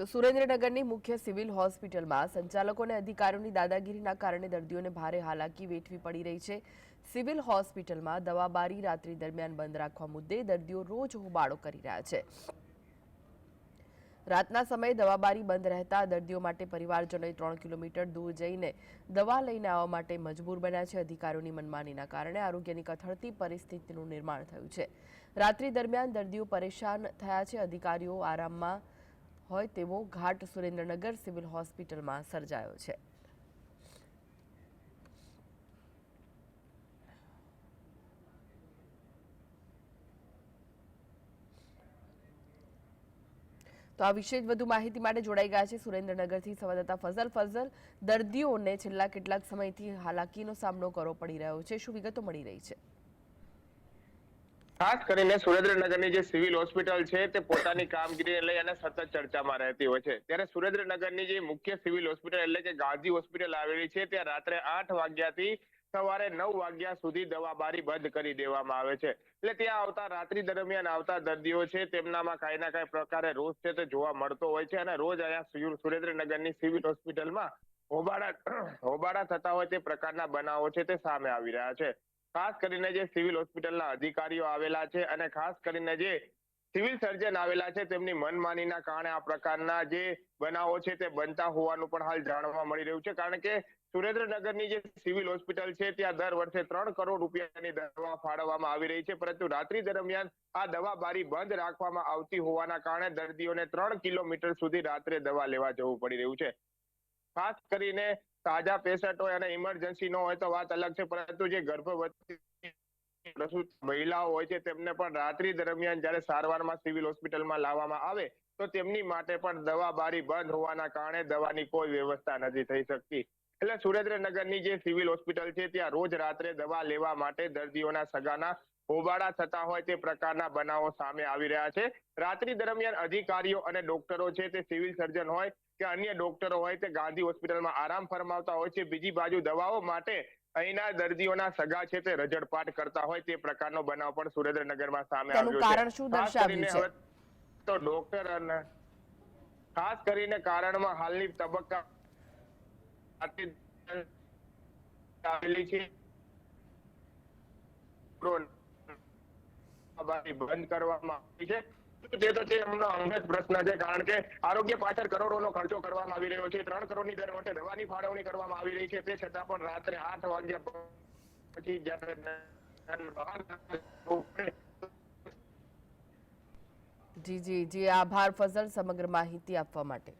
તો સુરેન્દ્રનગરની મુખ્ય સિવિલ હોસ્પિટલમાં સંચાલકો અને અધિકારીઓની દાદાગીરીના કારણે દર્દીઓને ભારે હાલાકી વેઠવી પડી રહી છે. સિવિલ હોસ્પિટલમાં દવાબારી રાત્રિ દરમિયાન બંધ રાખવા મુદ્દે દર્દીઓ રોજ હોબાળો કરી રહ્યા છે. રાતના સમયે દવાબારી બંધ રહેતા દર્દીઓ માટે પરિવારજનોએ ત્રણ કિલોમીટર દૂર જઈને દવા લઈને આવવા માટે મજબૂર બન્યા છે. અધિકારીઓની મનમાનીના કારણે આરોગ્યની કથળતી પરિસ્થિતિનું નિર્માણ થયું છે. રાત્રિ દરમિયાન દર્દીઓ પરેશાન થયા છે. અધિકારીઓ આરામમાં હોય તેવો ઘાટ સુરેન્દ્રનગર સિવિલ હોસ્પિટલમાં સર્જાયો છે. તો આ વિશે વધુ માહિતી માટે જોડાઈ ગયા છે સુરેન્દ્રનગરથી સંવાદદાતા ફઝલ ફઝલ. દર્દીઓને છેલ્લા કેટલાક સમયથી હાલાકીનો સામનો કરવો પડી રહ્યો છે. શું વિગતો મળી રહી છે? ખાસ કરીને સુરેન્દ્રનગરની જે સિવિલ હોસ્પિટલ છે, તે પોતાની કામગીરીને લઈ અને સતત ચર્ચામાં રહેતી હોય છે. ત્યારે સુરેન્દ્રનગરની જે મુખ્ય સિવિલ હોસ્પિટલ એટલે કે ગાંધી હોસ્પિટલ આવેલી છે, ત્યાં રાત્રે આઠ વાગ્યાથી સવારે નવ વાગ્યા સુધી દવાબારી બંધ કરી દેવામાં આવે છે. એટલે ત્યાં આવતા રાત્રિ દરમિયાન આવતા દર્દીઓ છે, તેમનામાં કાંઈ ના કાંઈ પ્રકારે રોજ છે તે જોવા મળતો હોય છે અને રોજ અહીંયા સુરેન્દ્રનગરની સિવિલ હોસ્પિટલમાં હોબાળા હોબાળા થતા હોય તે પ્રકારના બનાવો છે તે સામે આવી રહ્યા છે. ખાસ કરીને જે સિવિલ હોસ્પિટલના અધિકારીઓ આવેલા છે અને ખાસ કરીને જે સિવિલ સર્જન આવેલા છે, તેમની મનમાનીના કારણે આ પ્રકારના જે બનાવો છે તે બનતા હોવાનું પણ હાલ જાણવા મળી રહ્યું છે. કારણ કે સુરેન્દ્રનગરની જે સિવિલ હોસ્પિટલ છે, ત્યાં દર વર્ષે ત્રણ કરોડ રૂપિયાની દવા ફાળવવામાં આવી રહી છે, પરંતુ રાત્રિ દરમિયાન આ દવા બારી બંધ રાખવામાં આવતી હોવાના કારણે દર્દીઓને ત્રણ કિલોમીટર સુધી રાત્રે દવા લેવા જવું પડી રહ્યું છે. ખાસ કરીને તાજા પેશન્ટ હોય અને ઇમરજન્સી નો હોય તો વાત અલગ છે, પરંતુ જે ગર્ભવતી મહિલાઓ હોય છે, તેમને પણ રાત્રિ દરમિયાન જ્યારે સારવારમાં સિવિલ હોસ્પિટલમાં લાવવામાં આવે, તો તેમની માટે પણ દવા બારી બંધ હોવાના કારણે દવાની કોઈ વ્યવસ્થા નથી થઈ શકતી. એટલે સુરેન્દ્રનગરની જે સિવિલ હોસ્પિટલ છે, ત્યાં રોજ રાત્રે દવા લેવા માટે દર્દીઓના સગાના હોબાળા થતા હોય તે પ્રકારના બનાવો સામે આવી રહ્યા છે. રાત્રિ દરમિયાન અધિકારીઓ અને ડોક્ટરો છે તે સિવિલ સર્જન હોય કે અન્ય ડોક્ટરો હોય તે ગાંધી હોસ્પિટલમાં આરામ ફરમાવતા હોય છે. બીજી બાજુ દવાઓ માટે અહીંના દર્દીઓના સગા છે તે રજડપાટ કરતા હોય તે પ્રકારનો બનાવ પણ સુરેન્દ્રનગરમાં સામે આવ્યો છે. ખાસ કરીને તો ડોક્ટર અને ખાસ કરીને કારણમાં હાલની તબક્કા આવેલી છે. બારી બંધ કરવામાં આવી છે. આરોગ્ય પાછળ કરોડોનો ખર્ચો કરવામાં આવી રહ્યો છે. ત્રણ કરોડની દર વખતે દવાની ફાળવણી કરવામાં આવી રહી છે. તે છતાં પણ રાત્રે આઠ વાગ્યા પછી જ્યારે જી જી જી. આભાર ફઝલ સમગ્ર માહિતી આપવા માટે.